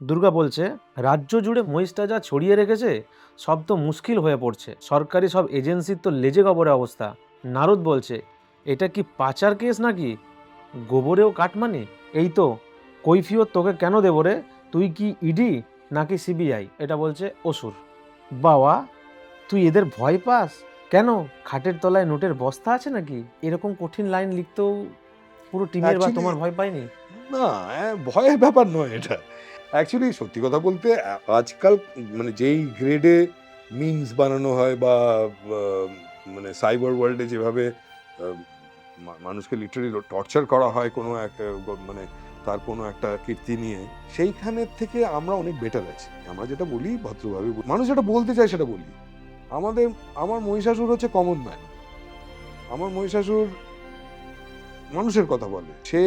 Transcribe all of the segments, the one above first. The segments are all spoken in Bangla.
দুর্গা বলছে রাজ্য জুড়ে মহিষটা যা ছড়িয়ে রেখেছে সব তো মুশকিল হয়ে পড়ছে। সরকারি সব এজেন্সির তো লেজে গবরে অবস্থা। নারদ বলছে এটা কি পাচার কেস নাকি? গোবরেও কাটমানি এই তো কৈফিয়ত তোকে কেন দেবো রে? তুই কি ইডি নাকি সিবিআই? এটা বলছে অসুর। বাবা তুই এদের ভয় পাস? কেন? খাটের তলায় নোটের বস্তা আছে নাকি? এরকম কঠিন লাইন লিখতেও পুরো টিমের বা তোমার ভয় পায়নি? না ভয়ের ব্যাপার নয় এটা। অ্যাকচুয়ালি সত্যি কথা বলতে আজকাল মানে যেই গ্রেডে মিমস বানানো হয় বা মানে সাইবার ওয়ার্ল্ডে যেভাবে মানুষকে লিটারালি টর্চার করা হয় কোনো এক মানে তার কোনো একটা কীর্তি নিয়ে, সেইখানের থেকে আমরা অনেক বেটার আছি। আমরা যেটা বলি, ভদ্রভাবে মানুষ যেটা বলতে চায়, সেটা বলি। আমাদের, আমার মহিষাসুর হচ্ছে কমন ম্যান আমার মহিষাসুর মানুষের কথা বলে। সে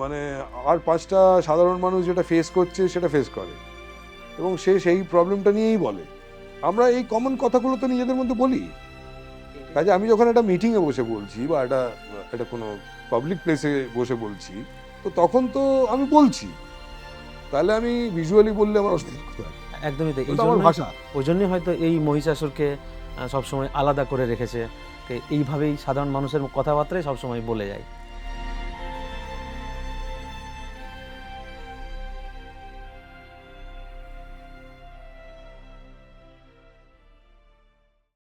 মানে আর পাঁচটা সাধারণ মানুষ যেটা ফেস করছে সেটা ফেস করে। এবং সে সেই প্রবলেমটা নিয়েই বলে। আমরা এই কমন কথাগুলো তো নিজেদের মধ্যে বলি। কাজে আমি যখন একটা মিটিংয়ে বসে বলছি বা একটা একটা কোনো পাবলিক প্লেসে বসে বলছি তো তখন তো আমি বলছি। তাহলে আমি ভিজুয়ালি বললে আমার অসুবিধা কোথায়? একদমই তাই। আমার ভাষা। ওই জন্যই হয়তো এই মহিষাসুরকে সবসময় আলাদা করে রেখেছে। এইভাবেই সাধারণ মানুষের কথাবার্তাই সবসময় বলে যায়।